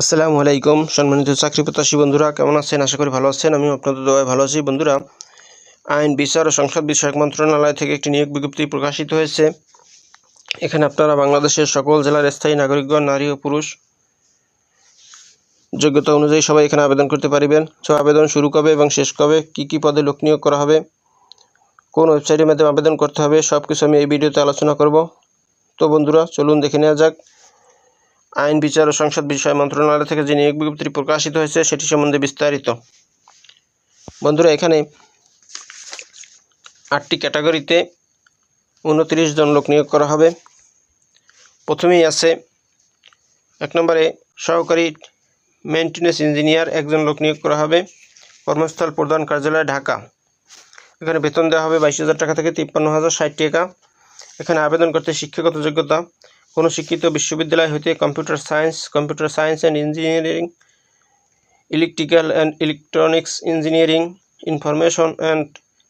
আসসালামু আলাইকুম সম্মানিত চাকরি প্রত্যাশী বন্ধুরা, কেমন আছেন? আশা করি ভালো আছেন। আমি আপনাদের দোয়ায় ভালো আছি। বন্ধুরা, আইন, বিচার ও সংসদ বিষয়ক মন্ত্রণালয় থেকে একটি নিয়োগ বিজ্ঞপ্তি প্রকাশিত হয়েছে। এখানে আপনারা বাংলাদেশের সকল জেলার স্থায়ী নাগরিকগণ, নারী ও পুরুষ যোগ্যতা অনুযায়ী সবাই এখানে আবেদন করতে পারবেন। সো আবেদন শুরু কবে এবং শেষ কবে, কী কী পদে লোক নিয়োগ করা হবে, কোন ওয়েবসাইটের মাধ্যমে আবেদন করতে হবে সব কিছু আমি এই ভিডিওতে আলোচনা করব। তো বন্ধুরা, চলুন দেখে নেওয়া যাক। আইন, বিচার ও সংসদ বিষয় মন্ত্রণালয় থেকে যে নিয়োগ বিজ্ঞপ্তি প্রকাশিত হয়েছে, সেটি সম্বন্ধে বিস্তারিত। বন্ধুরা, এখানে আটটি ক্যাটাগরিতে উনত্রিশ জন লোক নিয়োগ করা হবে। প্রথমেই আছে, এক নম্বরে সহকারী মেনটেন্যান্স ইঞ্জিনিয়ার একজন লোক নিয়োগ করা হবে, কর্মস্থল প্রধান কার্যালয় ঢাকা। এখানে বেতন দেওয়া হবে বাইশ হাজার টাকা থেকে তিপ্পান্ন হাজার ষাট টাকা। এখানে আবেদন করতে শিক্ষাগত যোগ্যতা কোনো শিক্ষিত বিশ্ববিদ্যালয় হইতে computer science computer science and engineering, electrical and electronics engineering, information and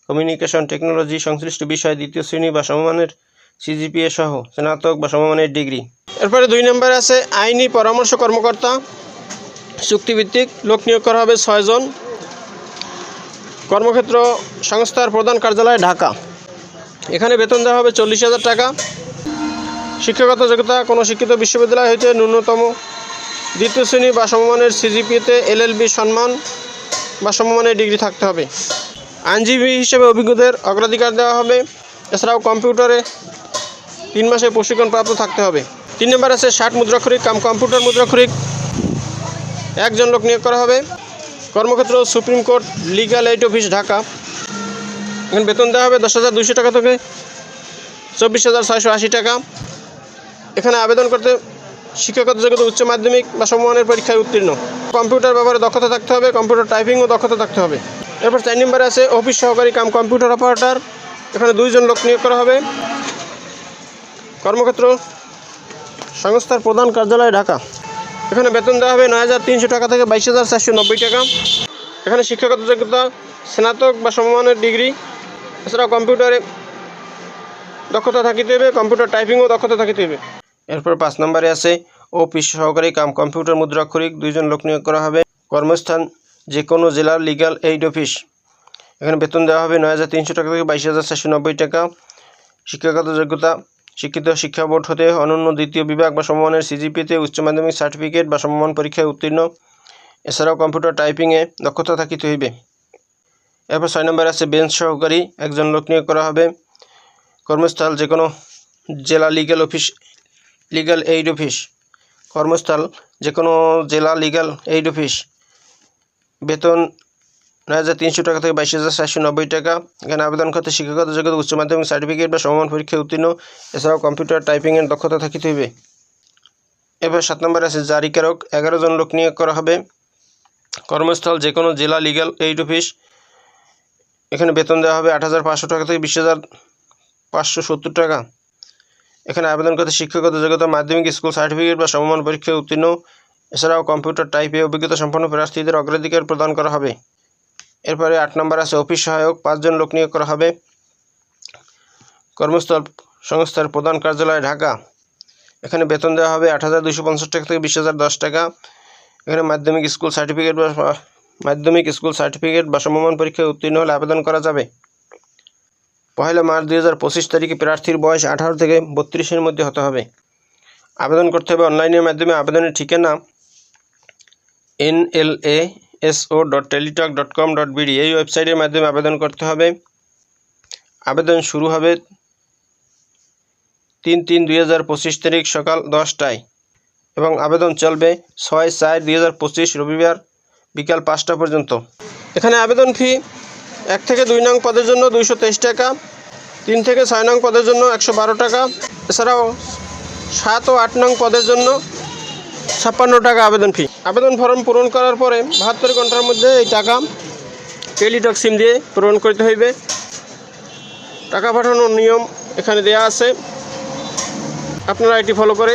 communication technology সংশ্লিষ্ট বিষয় দ্বিতীয় শ্রেণি বা সমমানের সিজিপিএ সহ স্নাতক বা সমমানের ডিগ্রি। এরপরে দুই নম্বর আছে আইনি পরামর্শ কর্মকর্তা। চুক্তিভিত্তিক লোক নিয়োগ করা হবে ছয়জন কর্মক্ষেত্র সংস্থার প্রধান কার্যালয় ঢাকা। এখানে বেতন দেওয়া হবে চল্লিশ হাজার টাকা। শিক্ষাগত যোগ্যতা কোনো শিক্ষিত বিশ্ববিদ্যালয় হইতে ন্যূনতম দ্বিতীয় শ্রেণি বা সমমানের সিজিপিতে এলএলবি সম্মান বা সমমানের ডিগ্রি থাকতে হবে। আইনজীবী হিসেবে অভিজ্ঞদের অগ্রাধিকার দেওয়া হবে। এছাড়াও কম্পিউটারে তিন মাসের প্রশিক্ষণ প্রাপ্ত থাকতে হবে। তিন নম্বর আছে ষাট মুদ্রাক্ষরিক কাম কম্পিউটার মুদ্রাক্ষরিক। একজন লোক নিয়োগ করা হবে। কর্মক্ষেত্র supreme court, legal aid office, Dhaka. এখানে বেতন দেওয়া হবে দশ হাজার দুইশো টাকা থেকে চব্বিশ হাজার ছয়শো আশি টাকা। এখানে আবেদন করতে শিক্ষাগত যোগ্যতা উচ্চ মাধ্যমিক বা সমমানের পরীক্ষায় উত্তীর্ণ। কম্পিউটার ব্যবহারে দক্ষতা থাকতে হবে, কম্পিউটার টাইপিংও দক্ষতা থাকতে হবে। এরপর চার নম্বরে আছে অফিস সহকারী কাম কম্পিউটার অপারেটার। এখানে দুইজন লোক নিয়োগ করা হবে। কর্মক্ষেত্র সংস্থার প্রধান কার্যালয় ঢাকা। এখানে বেতন দেওয়া হবে নয় হাজার তিনশো টাকা থেকে বাইশ হাজার চারশো নব্বই টাকা। এখানে শিক্ষাগত যোগ্যতা, স্নাতক বা সমমানের ডিগ্রি। এছাড়াও কম্পিউটারে দক্ষতা থাকিতে হবে কম্পিউটার টাইপিংও দক্ষতা থাকিতে হবে এরপর পাঁচ নম্বরে আছে অফিস সহকারী কাম কম্পিউটার মুদ্রাক্ষরিক দুইজন লোক নিয়োগ করা হবে। কর্মস্থান যে কোনো জেলার লিগাল এইড অফিস এখানে বেতন দেওয়া হবে নয় হাজার তিনশো টাকা থেকে বাইশ হাজার চারশো নব্বই টাকা। শিক্ষাগত যোগ্যতা, শিক্ষিত শিক্ষা বোর্ড হতে অনন্য দ্বিতীয় বিভাগ বা সমমানের সিজিপিতে উচ্চ মাধ্যমিক সার্টিফিকেট বা সমমান পরীক্ষায় উত্তীর্ণ। এছাড়াও কম্পিউটার টাইপিংয়ে দক্ষতা থাকিতে হইবে। এরপর ছয় নম্বর আছে বেঞ্চ সহকারী, একজন লোক নিয়োগ করা হবে। কর্মস্থল যে কোনো জেলা legal office legal aid office কর্মস্থল যে কোনো জেলা লিগ্যাল এইড অফিস বেতন নয় হাজার তিনশো টাকা থেকে বাইশ হাজার চারশো নব্বই টাকা। এখানে আবেদন করতে শিক্ষাগত যোগ্যতা, উচ্চ মাধ্যমিক সার্টিফিকেট বা সমমান পরীক্ষায় উত্তীর্ণ। এছাড়াও কম্পিউটার টাইপিংয়ের দক্ষতা থাকিতে হইবে। এবার সাত নম্বরে আছে জারিকারক এগারো জন লোক নিয়োগ করা হবে। কর্মস্থল যে কোনো জেলা লিগ্যাল এইড অফিস এখানে বেতন দেওয়া হবে আট হাজার পাঁচশো টাকা থেকে বিশ হাজার পাঁচশো সত্তর টাকা। এখানে আবেদন করতে শিক্ষাগত যোগ্যতা, মাধ্যমিক, স্কুল সার্টিফিকেট বা সমমান পরীক্ষায় উত্তীর্ণ। এছাড়াও কম্পিউটার টাইপে অভিজ্ঞতা সম্পন্ন প্রার্থীদের অগ্রাধিকার প্রদান করা হবে। এরপরে আট নম্বর আছে অফিস সহায়ক, পাঁচজন লোক নিয়োগ করা হবে। কর্মস্থল সংস্থার প্রধান কার্যালয় ঢাকা। এখানে বেতন দেওয়া হবে আট হাজার দুশো পঞ্চাশ টাকা থেকে বিশ হাজার দশ টাকা। এখানে মাধ্যমিক স্কুল সার্টিফিকেট বা, মাধ্যমিক স্কুল সার্টিফিকেট বা সমমান পরীক্ষায় উত্তীর্ণ হলে আবেদন করা যাবে। পয়লা মার্চ দুই হাজার পঁচিশ তারিখে প্রার্থীর বয়স আঠারো থেকে বত্রিশের মধ্যে হতে হবে। আবেদন করতে হবে অনলাইনের মাধ্যমে। আবেদনের ঠিকানা N L A S O dot Teletalk dot com dot BD এই ওয়েবসাইটের মাধ্যমে আবেদন করতে হবে। আবেদন শুরু হবে তিন তিন দুই হাজার পঁচিশ তারিখ সকাল দশটায় এবং আবেদন চলবে ছয় চার দুই হাজার পঁচিশ রবিবার বিকাল পাঁচটা পর্যন্ত। এখানে আবেদন ফি এক থেকে দুই নং পদের জন্য দুইশো তেইশ টাকা, তিন থেকে ছয় নং পদের জন্য একশো বারো টাকা। এছাড়াও সাত ও আট নং পদের জন্য ছাপ্পান্ন টাকা আবেদন ফি আবেদন ফর্ম পূরণ করার পরে বাহাত্তর ঘণ্টার মধ্যে এই টাকা টেলিটক সিম দিয়ে পূরণ করতে হইবে। টাকা পাঠানোর নিয়ম এখানে দেয়া আছে। আপনারা এটি ফলো করে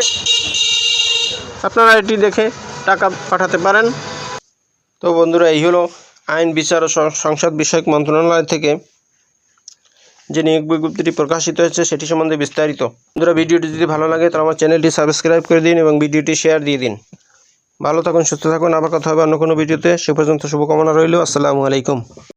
আপনারা এটি দেখে টাকা পাঠাতে পারেন। তো বন্ধুরা, এই হলো আইন, বিচার ও সংসদ বিষয়ক মন্ত্রণালয় থেকে যে নিয়োগ বিজ্ঞপ্তিটি প্রকাশিত হয়েছে, সেটি সম্বন্ধে বিস্তারিত। বন্ধুরা, ভিডিওটি যদি ভালো লাগে, তাহলে আমার চ্যানেলটি সাবস্ক্রাইব করে দিন এবং ভিডিওটি শেয়ার দিয়ে দিন। ভালো থাকুন, সুস্থ থাকুন, আবার কথা হবে অন্য কোনো ভিডিওতে। সে পর্যন্ত শুভকামনা রইল। আসসালামু আলাইকুম।